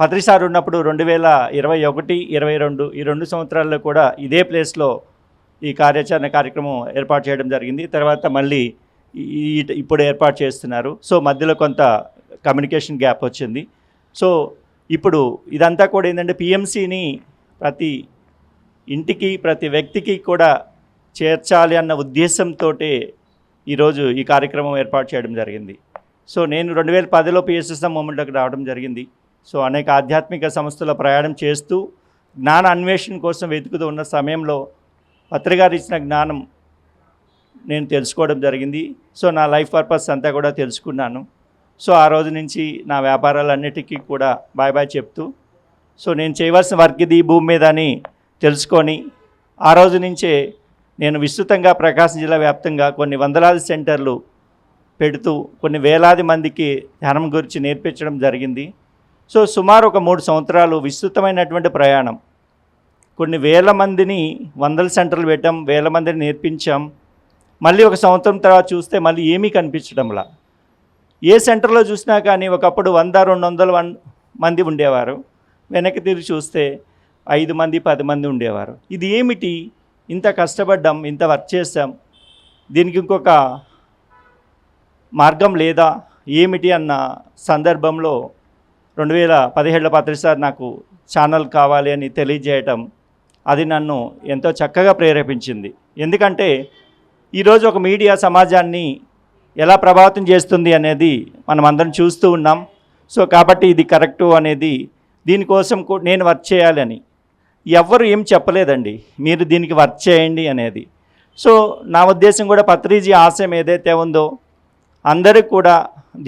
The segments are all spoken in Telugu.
పత్రిసార్ ఉన్నప్పుడు రెండు వేల ఇరవై ఒకటి ఇరవై రెండు ఈ రెండు సంవత్సరాల్లో కూడా ఇదే ప్లేస్లో ఈ కార్యాచరణ కార్యక్రమం ఏర్పాటు చేయడం జరిగింది. తర్వాత మళ్ళీ ఈ- ఇప్పుడు ఏర్పాటు చేస్తున్నారు. సో మధ్యలో కొంత కమ్యూనికేషన్ గ్యాప్ వచ్చింది. సో ఇప్పుడు ఇదంతా కూడా ఏంటంటే పిఎంసిని ప్రతి ఇంటికి ప్రతి వ్యక్తికి కూడా చేర్చాలి అన్న ఉద్దేశంతో ఈరోజు ఈ కార్యక్రమం ఏర్పాటు చేయడం జరిగింది. సో నేను రెండు వేల పదిలో పిఎస్ఎస్ఎం మూమెంట్లోకి రావడం జరిగింది. సో అనేక ఆధ్యాత్మిక సంస్థల ప్రయాణం చేస్తూ జ్ఞాన అన్వేషణ కోసం వెతుకుతూ ఉన్న సమయంలో పత్రికారు ఇచ్చిన జ్ఞానం నేను తెలుసుకోవడం జరిగింది. సో నా లైఫ్ పర్పస్ అంతా కూడా తెలుసుకున్నాను. సో ఆ రోజు నుంచి నా వ్యాపారాలన్నిటికీ కూడా బాయ్ బాయ్ చెప్తూ సో నేను చేయవలసిన వర్క్ ఇది ఈ భూమి మీద అని తెలుసుకొని ఆ రోజు నుంచే నేను విస్తృతంగా ప్రకాశం జిల్లా వ్యాప్తంగా కొన్ని వందలాది సెంటర్లు పెడుతూ కొన్ని వేలాది మందికి ధ్యానం గురించి నేర్పించడం జరిగింది. సో సుమారు ఒక మూడు సంవత్సరాలు విస్తృతమైనటువంటి ప్రయాణం. కొన్ని వేల మందిని వందల సెంటర్లు పెట్టాం వేల మందిని నేర్పించాం. మళ్ళీ ఒక సంవత్సరం తర్వాత చూస్తే మళ్ళీ ఏమీ కనిపించడంలా. ఏ సెంటర్లో చూసినా కానీ ఒకప్పుడు వంద రెండు వందల వన్ మంది ఉండేవారు. వెనక్కి తిరిగి చూస్తే ఐదు మంది పది మంది ఉండేవారు. ఇది ఏమిటి? ఇంత కష్టపడ్డాం ఇంత వర్క్ చేసాం దీనికి ఇంకొక మార్గం లేదా ఏమిటి అన్న సందర్భంలో రెండు వేల పదిహేడులో పత్రిసారి నాకు ఛానల్ కావాలి అని తెలియజేయటం అది నన్ను ఎంతో చక్కగా ప్రేరేపించింది. ఎందుకంటే ఈరోజు ఒక మీడియా సమాజాన్ని ఎలా ప్రభావితం చేస్తుంది అనేది మనం అందరం చూస్తూ ఉన్నాం. సో కాబట్టి ఇది కరెక్టు అనేది దీనికోసం నేను వర్క్ చేయాలని ఎవ్వరు ఏం చెప్పలేదండి. మీరు దీనికి వర్క్ చేయండి అనేది. సో నా ఉద్దేశం కూడా పత్రిజీ ఆశయం ఏదైతే ఉందో అందరికి కూడా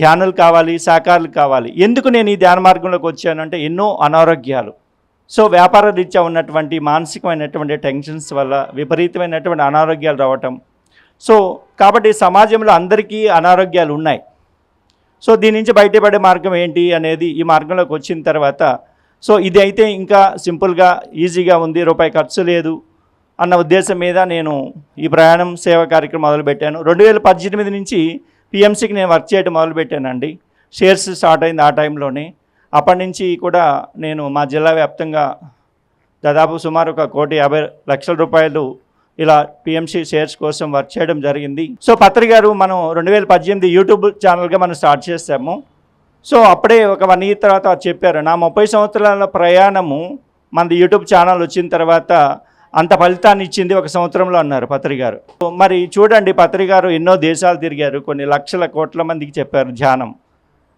ధ్యానాలు కావాలి సహకారాలు కావాలి. ఎందుకు నేను ఈ ధ్యాన మార్గంలోకి వచ్చానంటే ఎన్నో అనారోగ్యాలు. సో వ్యాపార రీత్యా ఉన్నటువంటి మానసికమైనటువంటి టెన్షన్స్ వల్ల విపరీతమైనటువంటి అనారోగ్యాలు రావటం. సో కాబట్టి సమాజంలో అందరికీ అనారోగ్యాలు ఉన్నాయి. సో దీని నుంచి బయటపడే మార్గం ఏంటి అనేది ఈ మార్గంలోకి వచ్చిన తర్వాత సో ఇది అయితే ఇంకా సింపుల్గా ఈజీగా ఉంది రూపాయి ఖర్చు లేదు అన్న ఉద్దేశం మీద నేను ఈ ప్రయాణం సేవ కార్యక్రమం మొదలుపెట్టాను. రెండు వేల పద్దెనిమిది నుంచి పిఎంసీకి నేను వర్క్ చేయడం మొదలుపెట్టానండి. షేర్స్ స్టార్ట్ అయింది ఆ టైంలోనే అప్పటి నుంచి కూడా నేను మా జిల్లా వ్యాప్తంగా దాదాపు సుమారు ఒక కోటి యాభై లక్షల రూపాయలు ఇలా పిఎంసీ షేర్స్ కోసం వర్క్ చేయడం జరిగింది. సో పత్రి గారు మనం రెండు వేల పద్దెనిమిది యూట్యూబ్ ఛానల్గా మనం స్టార్ట్ చేసాము. సో అప్పుడే ఒక వన్ ఇయర్ తర్వాత చెప్పారు నా ముప్పై సంవత్సరాల ప్రయాణము మనది యూట్యూబ్ ఛానల్ వచ్చిన తర్వాత అంత ఫలితాన్ని ఇచ్చింది ఒక సంవత్సరంలో అన్నారు పత్రి గారు మరి చూడండి పత్రి గారు ఎన్నో దేశాలు తిరిగారు కొన్ని లక్షల కోట్ల మందికి చెప్పారు ధ్యానం.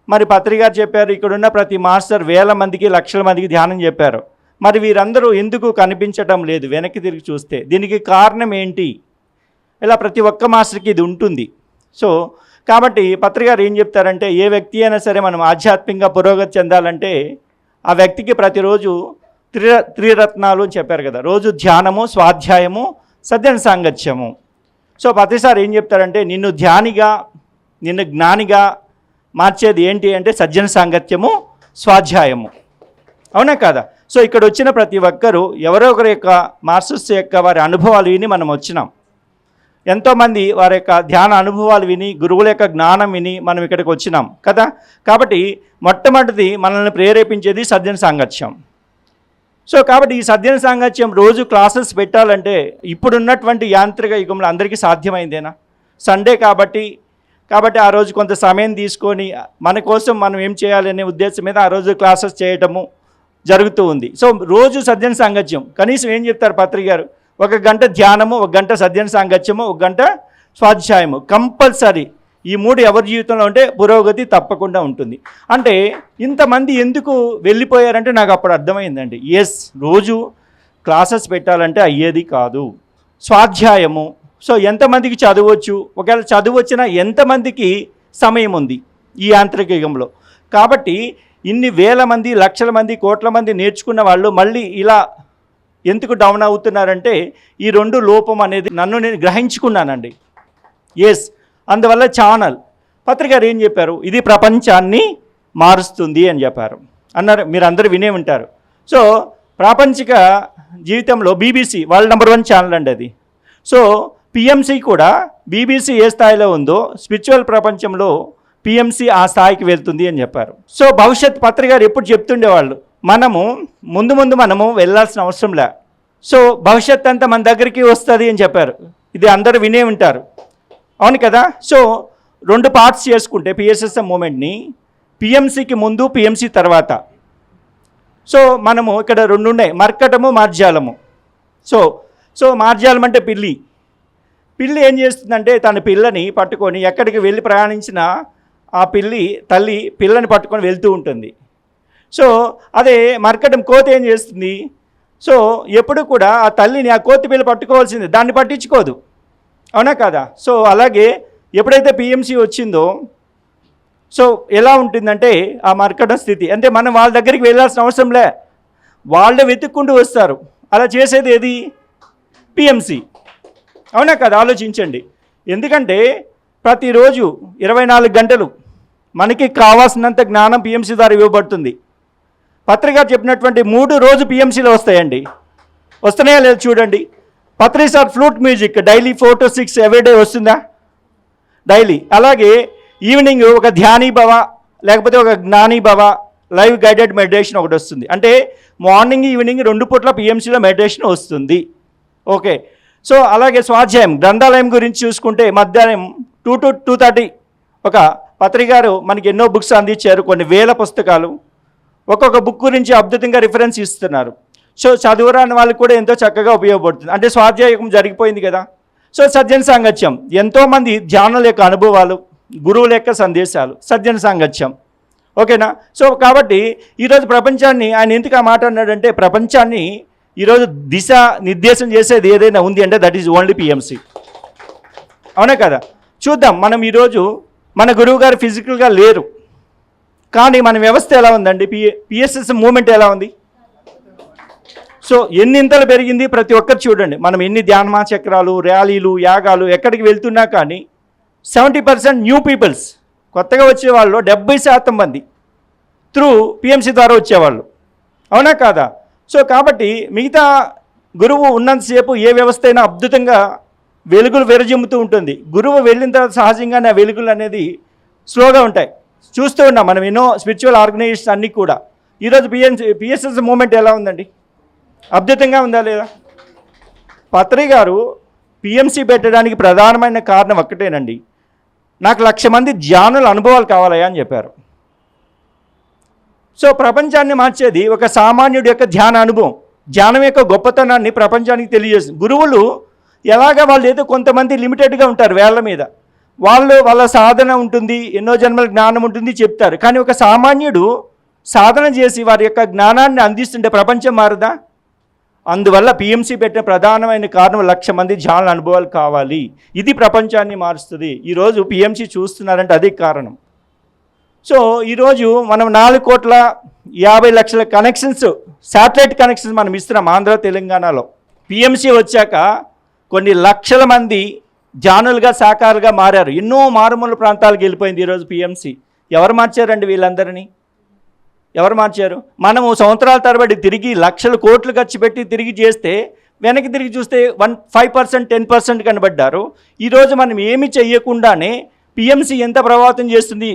మరి పత్రి గారు చెప్పారు ఇక్కడున్న ప్రతి మాస్టర్ వేల మందికి లక్షల మందికి ధ్యానం చెప్పారు. మరి వీరందరూ ఎందుకు కనిపించటం లేదు వెనక్కి తిరిగి చూస్తే? దీనికి కారణం ఏంటి? ఇలా ప్రతి ఒక్క మాస్టర్కి ఇది ఉంటుంది. సో కాబట్టి పత్రికారు ఏం చెప్తారంటే ఏ వ్యక్తి అయినా సరే మనం ఆధ్యాత్మికంగా పురోగతి చెందాలంటే ఆ వ్యక్తికి ప్రతిరోజు త్రి త్రిరత్నాలు అని చెప్పారు కదా. రోజు ధ్యానము స్వాధ్యాయము సత్యన సాంగత్యము. సో ప్రతిసారి ఏం చెప్తారంటే నిన్ను ధ్యానిగా నిన్ను జ్ఞానిగా మార్చేది ఏంటి అంటే సజ్జన సాంగత్యము స్వాధ్యాయము. అవునా కదా? సో ఇక్కడ వచ్చిన ప్రతి ఒక్కరూ ఎవరో ఒకరి యొక్క మాస్టర్స్ యొక్క వారి అనుభవాలు విని మనం వచ్చినాం. ఎంతోమంది వారి యొక్క ధ్యాన అనుభవాలు విని గురువుల యొక్క జ్ఞానం విని మనం ఇక్కడికి వచ్చినాం కదా. కాబట్టి మొట్టమొదటిది మనల్ని ప్రేరేపించేది సజ్జన సాంగత్యం. సో కాబట్టి ఈ సద్యన సాంగత్యం రోజు క్లాసెస్ పెట్టాలంటే ఇప్పుడున్నటువంటి యాంత్రిక యుగంలో అందరికీ సాధ్యమైందేనా? సండే కాబట్టి కాబట్టి ఆ రోజు కొంత సమయం తీసుకొని మన కోసం మనం ఏం చేయాలి అనే ఉద్దేశం మీద ఆ రోజు క్లాసెస్ చేయటము జరుగుతూ ఉంది. సో రోజు సద్యన సాంగత్యం. కనీసం ఏం చెప్తారు పత్రిక గారు? ఒక గంట ధ్యానము ఒక గంట సద్యన సాంగత్యము ఒక గంట స్వాధ్యాయము. కంపల్సరీ ఈ మూడు ఎవరి జీవితంలో ఉంటే పురోగతి తప్పకుండా ఉంటుంది. అంటే ఇంతమంది ఎందుకు వెళ్ళిపోయారంటే నాకు అప్పుడు అర్థమైందండి. ఎస్ రోజు క్లాసెస్ పెట్టాలంటే అయ్యేది కాదు. స్వాధ్యాయము. సో ఎంతమందికి చదవచ్చు? ఒకవేళ చదువు వచ్చినా ఎంతమందికి సమయం ఉంది ఈ యాంత్రిక యుగంలో కాబట్టి ఇన్ని వేల మంది లక్షల మంది కోట్ల మంది నేర్చుకున్న వాళ్ళు మళ్ళీ ఇలా ఎందుకు డౌన్ అవుతున్నారంటే ఈ రెండు లోపం అనేది నన్ను నేను గ్రహించుకున్నానండి. ఎస్ అందువల్ల ఛానల్. పత్రికారు ఏం చెప్పారు? ఇది ప్రపంచాన్ని మారుస్తుంది అని చెప్పారు. అన్నారు మీరు అందరూ వినే ఉంటారు. సో ప్రాపంచిక జీవితంలో BBC world number one channel అండి అది. సో పిఎంసి కూడా బీబీసీ ఏ స్థాయిలో ఉందో స్పిరిచువల్ ప్రపంచంలో పిఎంసి ఆ స్థాయికి వెళ్తుంది అని చెప్పారు. సో భవిష్యత్ పత్రికారు ఎప్పుడు చెప్తుండేవాళ్ళు మనము ముందు ముందు మనము వెళ్ళాల్సిన అవసరం లే. సో భవిష్యత్ అంతా మన దగ్గరికి వస్తుంది అని చెప్పారు. ఇది అందరూ వినే ఉంటారు. అవును కదా? సో రెండు పార్ట్స్ చేసుకుంటే పిఎస్ఎస్ఎం మూమెంట్ని పిఎంసికి ముందు పిఎంసి తర్వాత. సో మనము ఇక్కడ రెండు ఉన్నాయి మర్కటము మార్జాలము. సో సో మార్జాలం అంటే పిల్లి. పిల్లి ఏం చేస్తుందంటే తన పిల్లని పట్టుకొని ఎక్కడికి వెళ్ళి ప్రయాణించినా ఆ పిల్లి తల్లి పిల్లని పట్టుకొని వెళ్తూ ఉంటుంది. సో అదే మర్కటం కోతి ఏం చేస్తుంది? సో ఎప్పుడు కూడా ఆ తల్లిని ఆ కోతి పిల్ల పట్టుకోవాల్సింది దాన్ని పట్టించుకోదు. అవునా కదా? సో అలాగే ఎప్పుడైతే పిఎంసి వచ్చిందో సో ఎలా ఉంటుందంటే ఆ మర్కట స్థితి. అంటే మనం వాళ్ళ దగ్గరికి వెళ్ళాల్సిన అవసరం లే. వాళ్ళే వెతుక్కుంటూ వస్తారు. అలా చేసేది ఏది? పిఎంసి అవునా కదా? ఆలోచించండి. ఎందుకంటే ప్రతిరోజు ఇరవై నాలుగు గంటలు మనకి కావాల్సినంత జ్ఞానం పిఎంసీ ద్వారా ఇవ్వబడుతుంది. పత్రిక చెప్పినటువంటి మూడు రోజు పిఎంసీలో వస్తాయండి. వస్తున్నాయా లేదు చూడండి. పత్రిక sir flute music daily four to six everyday వస్తుందా? డైలీ. అలాగే ఈవినింగ్ ఒక ధ్యానీ భవ లేకపోతే ఒక జ్ఞానీ భవ లైవ్ గైడెడ్ మెడిటేషన్ ఒకటి వస్తుంది. అంటే మార్నింగ్ ఈవినింగ్ రెండు పూట్ల పిఎంసీలో మెడిటేషన్ వస్తుంది. ఓకే. సో అలాగే స్వాధ్యాయం గ్రంథాలయం గురించి చూసుకుంటే మధ్యాహ్నం టూ టు టూ థర్టీ ఒక పత్రికారు మనకి ఎన్నో బుక్స్ అందించారు కొన్ని వేల పుస్తకాలు. ఒక్కొక్క బుక్ గురించి అద్భుతంగా రిఫరెన్స్ ఇస్తున్నారు. సో చదువురాని వాళ్ళకి కూడా ఎంతో చక్కగా ఉపయోగపడుతుంది. అంటే స్వాధ్యాయకం జరిగిపోయింది కదా. సో సజ్జన సాంగత్యం. ఎంతోమంది ధ్యానుల యొక్క అనుభవాలు గురువుల యొక్క సందేశాలు. సజ్జన సాంగత్యం. ఓకేనా? సో కాబట్టి ఈరోజు ప్రపంచాన్ని ఆయన ఎందుకు ఆ మాట అన్నాడంటే ప్రపంచాన్ని ఈరోజు దిశ నిర్దేశం చేసేది ఏదైనా ఉంది అంటే దట్ ఈజ్ ఓన్లీ పిఎంసి అవునా కదా? చూద్దాం. మనం ఈరోజు మన గురువు గారు ఫిజికల్గా లేరు. కానీ మన వ్యవస్థ ఎలా ఉందండి? పిఎస్ఎస్ మూమెంట్ ఎలా ఉంది? సో ఎన్నింతలు పెరిగింది ప్రతి ఒక్కరు చూడండి. మనం ఎన్ని ధ్యానమా చక్రాలు ర్యాలీలు యాగాలు ఎక్కడికి వెళ్తున్నా కానీ సెవెంటీ పర్సెంట్ న్యూ పీపుల్స్ కొత్తగా వచ్చే వాళ్ళు డెబ్బై శాతం మంది త్రూ పిఎంసీ ద్వారా వచ్చేవాళ్ళు. అవునా కాదా? సో కాబట్టి మిగతా గురువు ఉన్నంతసేపు ఏ వ్యవస్థ అయినా అద్భుతంగా వెలుగులు విరజిమ్ముతూ ఉంటుంది. గురువు వెళ్ళిన తర్వాత సహజంగానే ఆ వెలుగులు అనేది స్లోగా ఉంటాయి. చూస్తూ ఉన్నాం మనం ఎన్నో స్పిరిచువల్ ఆర్గనైజేషన్ అన్నీ కూడా. ఈరోజు పిఎన్సి పిఎస్ఎస్ మూమెంట్ ఎలా ఉందండి? అద్భుతంగా ఉందా లేదా? పత్రి గారు పిఎంసి పెట్టడానికి ప్రధానమైన కారణం ఒక్కటేనండి. నాకు లక్ష మంది ధ్యానుల అనుభవాలు కావాలయా అని చెప్పారు. సో ప్రపంచాన్ని మార్చేది ఒక సామాన్యుడి యొక్క ధ్యాన అనుభవం. ధ్యానం యొక్క గొప్పతనాన్ని ప్రపంచానికి తెలియజేస్తుంది. గురువులు ఎలాగ వాళ్ళు ఏదో కొంతమంది లిమిటెడ్గా ఉంటారు వేళ్ళ మీద. వాళ్ళు వాళ్ళ సాధన ఉంటుంది ఎన్నో జన్మల జ్ఞానం ఉంటుంది చెప్తారు. కానీ ఒక సామాన్యుడు సాధన చేసి వారి యొక్క జ్ఞానాన్ని అందిస్తుంటే ప్రపంచం మారదా? అందువల్ల పిఎంసి పెట్టిన ప్రధానమైన కారణం లక్ష మంది ధ్యాన అనుభవాలు కావాలి. ఇది ప్రపంచాన్ని మారుస్తుంది. ఈరోజు పిఎంసి చూస్తున్నారంటే అదే కారణం. సో ఈరోజు మనం నాలుగు కోట్ల యాభై లక్షల కనెక్షన్స్ శాటిలైట్ కనెక్షన్స్ మనం ఇస్తున్నాం ఆంధ్ర తెలంగాణలో. పిఎంసీ వచ్చాక కొన్ని లక్షల మంది జానులుగా సాకారుగా మారారు. ఎన్నో మారుమూల ప్రాంతాలకు వెళ్ళిపోయింది ఈరోజు పిఎంసీ ఎవరు మార్చారండి వీళ్ళందరినీ? ఎవరు మార్చారు? మనము సంవత్సరాల తరబడి తిరిగి లక్షల కోట్లు ఖర్చు పెట్టి తిరిగి చేస్తే వెనక్కి తిరిగి చూస్తే one five percent ten percent కనబడ్డారు. ఈరోజు మనం ఏమి చెయ్యకుండానే పిఎంసి ఎంత ప్రభావితం చేస్తుంది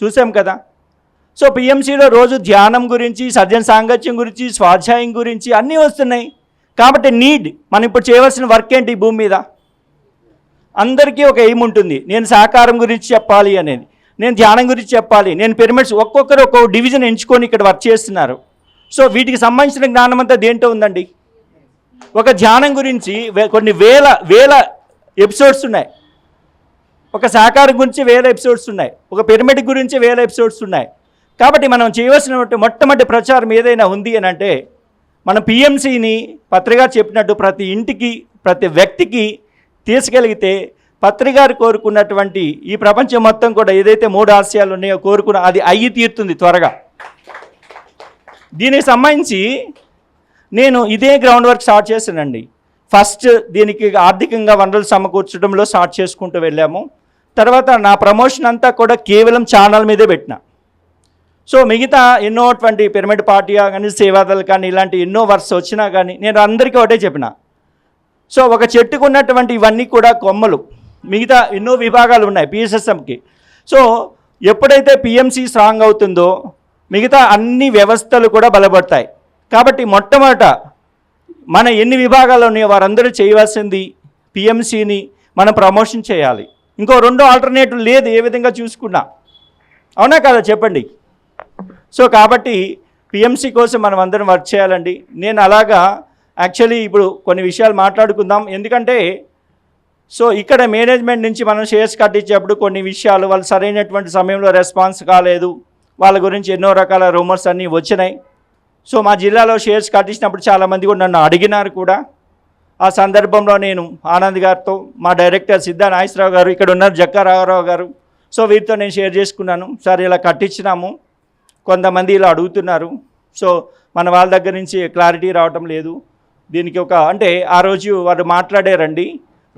చూసాం కదా? సో పిఎంసిలో రోజు ధ్యానం గురించి సర్జన సాంగత్యం గురించి స్వాధ్యాయం గురించి అన్నీ వస్తున్నాయి. కాబట్టి నీడ్ మనం ఇప్పుడు చేయవలసిన వర్క్ ఏంటి భూమి మీద? అందరికీ ఒక ఎయిమ్ ఉంటుంది. నేను సహకారం గురించి చెప్పాలి అనేది. నేను ధ్యానం గురించి చెప్పాలి. నేను పిరమిడ్స్ ఒక్కొక్కరు ఒక్కొక్క డివిజన్ ఎంచుకొని ఇక్కడ వర్క్ చేస్తున్నారు. సో వీటికి సంబంధించిన జ్ఞానం అంతా దేంట్లో ఉందండి? ఒక ధ్యానం గురించి వే- కొన్ని వేల వేల ఎపిసోడ్స్ ఉన్నాయి. ఒక సహకారం గురించి వేల ఎపిసోడ్స్ ఉన్నాయి. ఒక పిరమిడ్ గురించి వేల ఎపిసోడ్స్ ఉన్నాయి. కాబట్టి మనం చేయవలసిన మొట్టమొదటి ప్రచారం ఏదైనా ఉంది అని అంటే మనం పిఎంసిని పత్రిక చెప్పినట్టు ప్రతి ఇంటికి ప్రతి వ్యక్తికి తీసుకెలిగితే పత్రికారు కోరుకున్నటువంటి ఈ ప్రపంచం మొత్తం కూడా ఏదైతే మూడు ఆశయాలు ఉన్నాయో కోరుకున్న అది అయ్యి తీరుతుంది త్వరగా. దీనికి సంబంధించి నేను ఇదే గ్రౌండ్ వర్క్ స్టార్ట్ చేశానండి. ఫస్ట్ దీనికి ఆర్థికంగా వనరులు సమకూర్చడంలో స్టార్ట్ చేసుకుంటూ వెళ్ళాము. తర్వాత నా ప్రమోషన్ అంతా కూడా కేవలం ఛానల్ మీదే పెట్టిన. సో మిగతా ఎన్నోటువంటి పిరమిడ్ పార్టీ కానీ సేవాదలు కానీ ఇలాంటి ఎన్నో వర్క్స్ వచ్చినా కానీ నేను అందరికీ ఒకటే చెప్పిన. సో ఒక చెట్టుకు ఉన్నటువంటి ఇవన్నీ కూడా కొమ్మలు. మిగతా ఎన్నో విభాగాలు ఉన్నాయి పిఎస్ఎస్ఎంకి సో ఎప్పుడైతే పిఎంసి స్ట్రాంగ్ అవుతుందో మిగతా అన్ని వ్యవస్థలు కూడా బలపడతాయి. కాబట్టి మొట్టమొదట మన ఎన్ని విభాగాలు ఉన్నాయో వారందరూ చేయవలసింది పిఎంసిని మనం ప్రమోషన్ చేయాలి. ఇంకో రెండో ఆల్టర్నేటివ్ లేదు ఏ విధంగా చూసుకున్నా. అవునా కదా? చెప్పండి. సో కాబట్టి పిఎంసి కోసం మనం అందరం వర్క్ చేయాలండి. నేను అలాగా యాక్చువల్లీ ఇప్పుడు కొన్ని విషయాలు మాట్లాడుకుందాం. ఎందుకంటే సో ఇక్కడ మేనేజ్మెంట్ నుంచి మనం షేర్స్ కట్టించేప్పుడు కొన్ని విషయాలు వాళ్ళు సరైనటువంటి సమయంలో రెస్పాన్స్ కాలేదు. వాళ్ళ గురించి ఎన్నో రకాల రూమర్స్ అన్నీ వచ్చినాయి. సో మా జిల్లాలో షేర్స్ కట్టించినప్పుడు చాలామంది కూడా నన్ను అడిగినారు కూడా. ఆ సందర్భంలో నేను ఆనంద్ గారితో మా డైరెక్టర్ సిద్ధా నాగేశ్వరరావు గారు ఇక్కడ ఉన్నారు జక్కా రాఘరావు గారు. సో వీరితో నేను షేర్ చేసుకున్నాను. సార్ ఇలా కట్టించినాము. కొంతమంది ఇలా అడుగుతున్నారు. సో మన వాళ్ళ దగ్గర నుంచి క్లారిటీ రావటం లేదు. దీనికి ఒక అంటే ఆ రోజు వారు మాట్లాడారండి.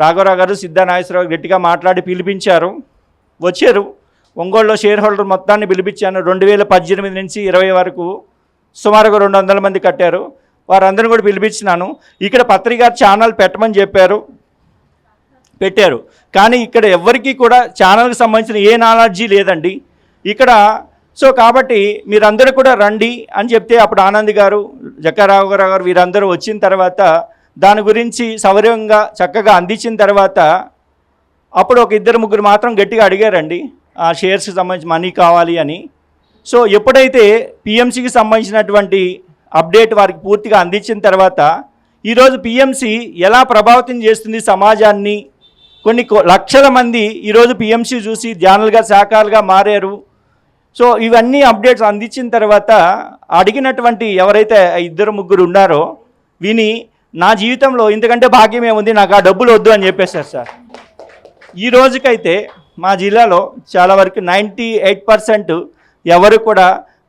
రాఘవరావు గారు సిద్ధా నాగేశ్వరరావు గట్టిగా మాట్లాడి పిలిపించారు. వచ్చారు. ఒంగోలులో షేర్ హోల్డర్ మొత్తాన్ని పిలిపించాను. రెండు వేల పద్దెనిమిది నుంచి ఇరవై వరకు సుమారుగా రెండు వందల మంది కట్టారు. వారందరిని కూడా పిలిపించినాను. ఇక్కడ పత్రిక ఛానల్ పెట్టమని చెప్పారు. పెట్టారు. కానీ ఇక్కడ ఎవరికీ కూడా ఛానల్కి సంబంధించిన ఏ నాలెడ్జీ లేదండి. ఇక్కడ సో కాబట్టి మీరందరూ కూడా రండి అని చెప్తే అప్పుడు ఆనంద్ గారు జక్కారావు గారు వీరందరూ వచ్చిన తర్వాత దాని గురించి సౌర్యంగా చక్కగా అందించిన తర్వాత అప్పుడు ఒక ఇద్దరు ముగ్గురు మాత్రం గట్టిగా అడిగారండి ఆ షేర్స్కి సంబంధించి మనీ కావాలి అని. సో ఎప్పుడైతే పిఎంసికి సంబంధించినటువంటి అప్డేట్ వారికి పూర్తిగా అందించిన తర్వాత ఈరోజు పిఎంసి ఎలా ప్రభావితం చేస్తుంది సమాజాన్ని? కొన్ని లక్షల మంది ఈరోజు పిఎంసి చూసి ధ్యానులుగా శాఖలుగా మారారు. సో ఇవన్నీ అప్డేట్స్ అందించిన తర్వాత అడిగినటువంటి ఎవరైతే ఇద్దరు ముగ్గురు ఉన్నారో విని నా జీవితంలో ఇంతకంటే భాగ్యం ఏముంది? నాకు ఆ డబ్బులు వద్దు అని చెప్పేశారు సార్. ఈ రోజుకైతే మా జిల్లాలో చాలా వరకు నైంటీ ఎయిట్ పర్సెంట్ ఎవరు కూడా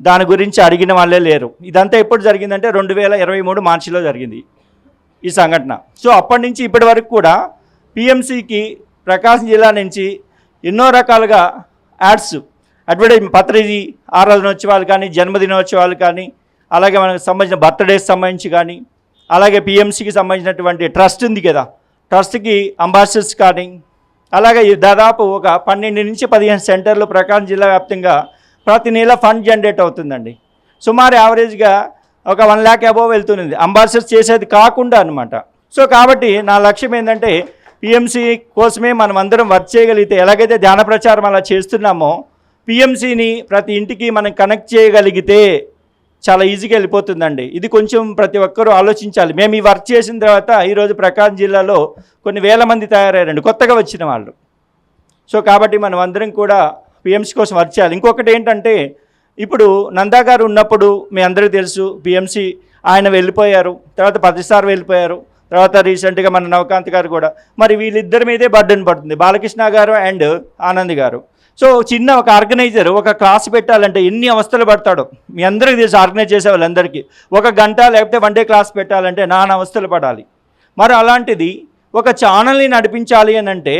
దాని గురించి అడిగిన వాళ్ళే లేరు. ఇదంతా ఎప్పుడు జరిగిందంటే రెండు వేల ఇరవై మూడు మార్చిలో జరిగింది ఈ సంఘటన. సో అప్పటి నుంచి ఇప్పటి వరకు కూడా పిఎంసికి ప్రకాశం జిల్లా నుంచి ఎన్నో రకాలుగా యాడ్స్ అడ్వర్టైజ్ పత్రిజీ ఆరాధనోత్సవాలు కానీ జన్మదినోత్సవాలు కానీ అలాగే మనకు సంబంధించిన బర్త్డేస్ సంబంధించి కానీ అలాగే పిఎంసికి సంబంధించినటువంటి ట్రస్ట్ ఉంది కదా. ట్రస్ట్కి అంబాసిడర్స్ కానీ అలాగే ఈ దాదాపు ఒక పన్నెండు నుంచి పదిహేను సెంటర్లు ప్రకాశం జిల్లా వ్యాప్తంగా ప్రతి నెల ఫండ్ జనరేట్ అవుతుందండి. సుమారు యావరేజ్గా ఒక వన్ ల్యాక్ అబోవ్ వెళ్తుంది అంబాసిడర్స్ చేసేది కాకుండా అనమాట సో కాబట్టి నా లక్ష్యం ఏంటంటే పిఎంసీ కోసమే మనం అందరం వర్క్ చేయగలిగితే ఎలాగైతే ధ్యాన ప్రచారం అలా చేస్తున్నామో పిఎంసీని ప్రతి ఇంటికి మనం కనెక్ట్ చేయగలిగితే చాలా ఈజీగా వెళ్ళిపోతుందండి. ఇది కొంచెం ప్రతి ఒక్కరూ ఆలోచించాలి. మేము ఈ వర్క్ చేసిన తర్వాత ఈరోజు ప్రకాశం జిల్లాలో కొన్ని వేల మంది తయారయ్యారండి. కొత్తగా వచ్చిన వాళ్ళు. సో కాబట్టి మనం అందరం కూడా పిఎంసీ కోసం వర్క్ చేయాలి. ఇంకొకటి ఏంటంటే ఇప్పుడు నందా గారు ఉన్నప్పుడు మీ అందరికీ తెలుసు పిఎంసీ ఆయన వెళ్ళిపోయారు తర్వాత ప్రతిసారి వెళ్ళిపోయారు తర్వాత రీసెంట్గా మన నవకాంత్ గారు కూడా. మరి వీళ్ళిద్దరి మీదే బర్డెన్ పడుతుంది. బాలకృష్ణ గారు అండ్ ఆనంద్ గారు. సో చిన్న ఒక ఆర్గనైజర్ ఒక క్లాస్ పెట్టాలంటే ఎన్ని అవస్థలు పడతాడో? మీ అందరికీ తెలుసు ఆర్గనైజ్ చేసే వాళ్ళందరికీ. ఒక గంట లేకపోతే వన్ డే క్లాస్ పెట్టాలంటే నానా అవస్థలు పడాలి. మరి అలాంటిది ఒక ఛానల్ని నడిపించాలి అని అంటే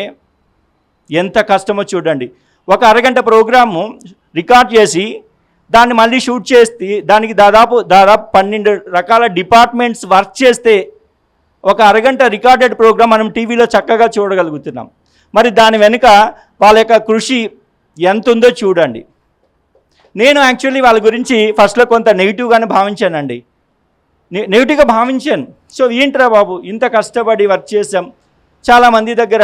ఎంత కష్టమో చూడండి. ఒక అరగంట ప్రోగ్రాము రికార్డ్ చేసి దాన్ని మళ్ళీ షూట్ చేస్తే దానికి దాదాపు దాదాపు పన్నెండు రకాల డిపార్ట్మెంట్స్ వర్క్ చేస్తే ఒక అరగంట రికార్డెడ్ ప్రోగ్రామ్ మనం టీవీలో చక్కగా చూడగలుగుతున్నాం. మరి దాని వెనుక వాళ్ళ యొక్క కృషి ఎంత ఉందో చూడండి. నేను యాక్చువల్లీ వాళ్ళ గురించి ఫస్ట్లో కొంత నెగిటివ్గానే భావించానండి. నెగిటివ్గా భావించాను. సో ఏంట్రా బాబు ఇంత కష్టపడి వర్క్ చేసాం చాలామంది దగ్గర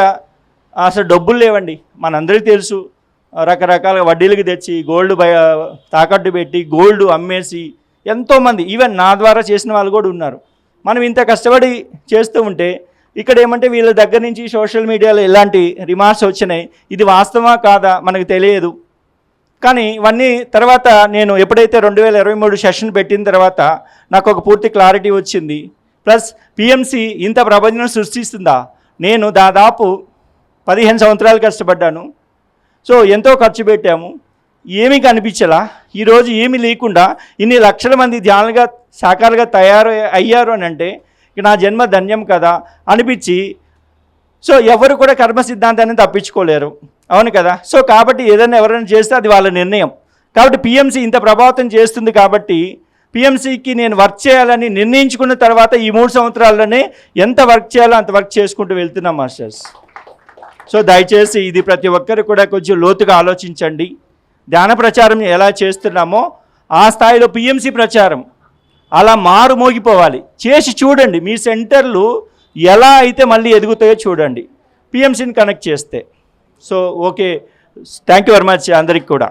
అసలు డబ్బులు లేవండి. మనందరికీ తెలుసు రకరకాల వడ్డీలకు తెచ్చి గోల్డ్ బయ తాకట్టు పెట్టి గోల్డ్ అమ్మేసి ఎంతోమంది ఈవెన్ నా ద్వారా చేసిన వాళ్ళు కూడా ఉన్నారు. మనం ఇంత కష్టపడి చేస్తూ ఉంటే ఇక్కడ ఏమంటే వీళ్ళ దగ్గర నుంచి సోషల్ మీడియాలో ఎలాంటి రిమార్క్స్ వచ్చినాయి. ఇది వాస్తవమా కాదా మనకు తెలియదు. కానీ ఇవన్నీ తర్వాత నేను ఎప్పుడైతే రెండు వేల ఇరవై మూడు సెషన్ పెట్టిన తర్వాత నాకు ఒక పూర్తి క్లారిటీ వచ్చింది. ప్లస్ పిఎంసి ఇంత ప్రపంచం సృష్టిస్తుందా? నేను దాదాపు పదిహేను సంవత్సరాలు కష్టపడ్డాను. సో ఎంతో ఖర్చు పెట్టాము. ఏమీ కనిపించలా. ఈరోజు ఏమీ లేకుండా ఇన్ని లక్షల మంది ధ్యానులుగా సాకారుగా తయారు అయ్యారు అని అంటే నా జన్మ ధన్యం కదా అనిపించి సో ఎవరు కూడా కర్మ సిద్ధాంతాన్ని తప్పించుకోలేరు. అవును కదా? సో కాబట్టి ఏదైనా ఎవరైనా చేస్తే అది వాళ్ళ నిర్ణయం. కాబట్టి పిఎంసి ఇంత ప్రభావితం చేస్తుంది కాబట్టి పిఎంసీకి నేను వర్క్ చేయాలని నిర్ణయించుకున్న తర్వాత ఈ మూడు సంవత్సరాల్లోనే ఎంత వర్క్ చేయాలో అంత వర్క్ చేసుకుంటూ వెళ్తున్నాం మాస్టర్స్. సో దయచేసి ఇది ప్రతి ఒక్కరు కూడా కొంచెం లోతుగా ఆలోచించండి. ధ్యాన ప్రచారం ఎలా చేస్తున్నామో ఆ స్థాయిలో పిఎంసి ప్రచారం. అలా మారు మోగిపోవాలి. చేసి చూడండి మీ సెంటర్లు ఎలా అయితే మళ్ళీ ఎదుగుతాయో చూడండి. పిఎంసిని కనెక్ట్ చేస్తే. So okay thank you very much అందరికి కూడా.